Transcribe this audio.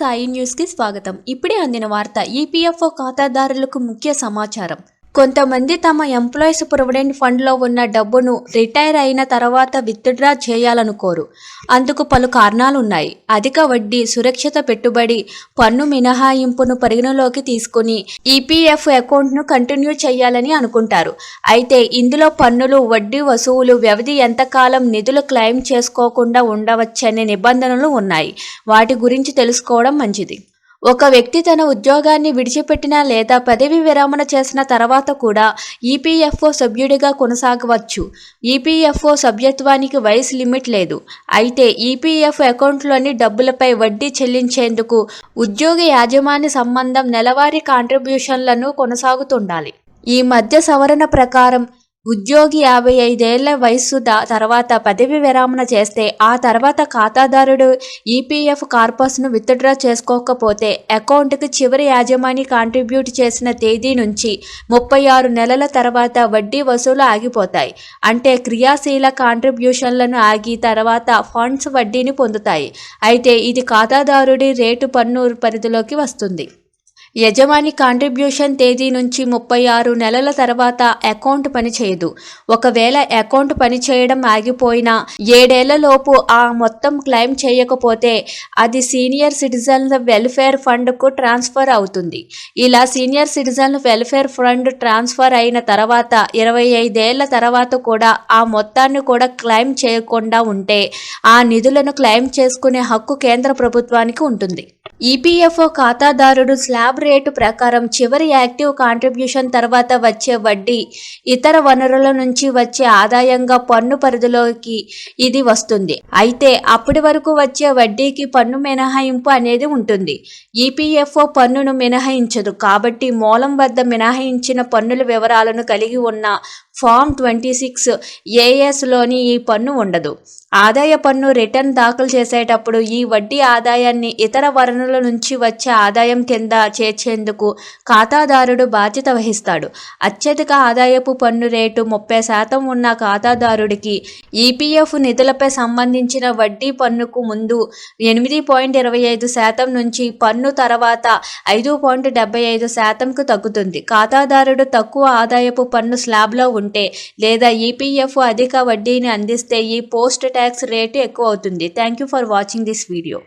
సాయి న్యూస్కి స్వాగతం. ఇప్పుడే అందిన వార్త ఈపీఎఫ్ఓ ఖాతాదారులకు ముఖ్య సమాచారం. కొంతమంది తమ ఎంప్లాయీస్ ప్రొవిడెంట్ ఫండ్లో ఉన్న డబ్బును రిటైర్ అయిన తర్వాత విత్డ్రా చేయాలనుకోరు. అందుకు పలు కారణాలున్నాయి. అధిక వడ్డీ సురక్షిత పెట్టుబడి పన్ను మినహాయింపును పరిగణలోకి తీసుకుని ఈపీఎఫ్ అకౌంట్ను కంటిన్యూ చేయాలని అనుకుంటారు. అయితే ఇందులో పన్నులు వడ్డీ వసూలు వ్యవధి ఎంతకాలం నిధులు క్లెయిమ్ చేసుకోకుండా ఉండవచ్చనే నిబంధనలు ఉన్నాయి. వాటి గురించి తెలుసుకోవడం మంచిది. ఒక వ్యక్తి తన ఉద్యోగాన్ని విడిచిపెట్టిన లేదా పదవి విరమణ చేసిన తర్వాత కూడా ఈపీఎఫ్ఓ సభ్యుడిగా కొనసాగవచ్చు. ఈపీఎఫ్ఓ సభ్యత్వానికి వయసు లిమిట్ లేదు. అయితే ఈపీఎఫ్ అకౌంట్లోని డబ్బులపై వడ్డీ చెల్లించేందుకు ఉద్యోగి యాజమాన్య సంబంధం నెలవారీ కాంట్రిబ్యూషన్లను కొనసాగుతుండాలి. ఈ మధ్య సవరణ ప్రకారం ఉద్యోగి యాభై ఐదేళ్ళ వయస్సు తర్వాత పదవి విరామణ చేస్తే ఆ తర్వాత ఖాతాదారుడు ఈపీఎఫ్ కార్పస్ను విత్డ్రా చేసుకోకపోతే అకౌంట్కి చివరి యాజమాని కాంట్రిబ్యూట్ చేసిన తేదీ నుంచి ముప్పై ఆరు నెలల తర్వాత వడ్డీ వసూలు ఆగిపోతాయి. అంటే క్రియాశీల కాంట్రిబ్యూషన్లను ఆగి తర్వాత ఫండ్స్ వడ్డీని పొందుతాయి. అయితే ఇది ఖాతాదారుడి రేటు పన్ను పరిధిలోకి వస్తుంది. యజమాని కాంట్రిబ్యూషన్ తేదీ నుంచి ముప్పై ఆరు నెలల తర్వాత అకౌంట్ పనిచేయదు. ఒకవేళ అకౌంట్ పనిచేయడం ఆగిపోయినా ఏడేళ్ళలోపు ఆ మొత్తం క్లెయిమ్ చేయకపోతే అది సీనియర్ సిటిజన్ల వెల్ఫేర్ ఫండ్కు ట్రాన్స్ఫర్ అవుతుంది. ఇలా senior citizen welfare fund transfer అయిన తర్వాత ఇరవై ఐదేళ్ళ తర్వాత కూడా ఆ మొత్తాన్ని కూడా క్లెయిమ్ చేయకుండా ఉంటే ఆ నిధులను క్లెయిమ్ చేసుకునే హక్కు కేంద్ర ప్రభుత్వానికి ఉంటుంది. ఈపీఎఫ్ఓ ఖాతాదారుడు స్లాబ్ రేటు ప్రకారం చివరి యాక్టివ్ కాంట్రిబ్యూషన్ తర్వాత వచ్చే వడ్డీ ఇతర వనరుల నుంచి వచ్చే ఆదాయంగా పన్ను పరిధిలోకి ఇది వస్తుంది. అయితే అప్పటి వరకు వచ్చే వడ్డీకి పన్ను మినహాయింపు అనేది ఉంటుంది. ఈపీఎఫ్ఓ పన్నును మినహాయించదు. కాబట్టి మూలం వద్ద మినహాయించిన పన్నుల వివరాలను కలిగి ఉన్న ఫామ్ ట్వంటీ సిక్స్ ఏఎస్లోని ఈ పన్ను ఉండదు. ఆదాయ పన్ను రిటర్న్ దాఖలు చేసేటప్పుడు ఈ వడ్డీ ఆదాయాన్ని ఇతర వనరుల నుంచి వచ్చే ఆదాయం కింద చేర్చేందుకు ఖాతాదారుడు బాధ్యత వహిస్తాడు. అత్యధిక ఆదాయపు పన్ను రేటు ముప్పై శాతం ఉన్న ఖాతాదారుడికి ఈపీఎఫ్ నిధులపై సంబంధించిన వడ్డీ పన్నుకు ముందు ఎనిమిది పాయింట్ ఇరవై ఐదు శాతం నుంచి పన్ను తర్వాత ఐదు పాయింట్ డెబ్బై ఐదు శాతంకు తగ్గుతుంది. ఖాతాదారుడు తక్కువ ఆదాయపు పన్ను స్లాబ్లో ఉంటే లేదా ఈపీఎఫ్ అధిక వడ్డీని అందిస్తే ఈ పోస్ట్ ట్యాక్స్ రేటు ఎక్కువ అవుతుంది. Thank you for watching this video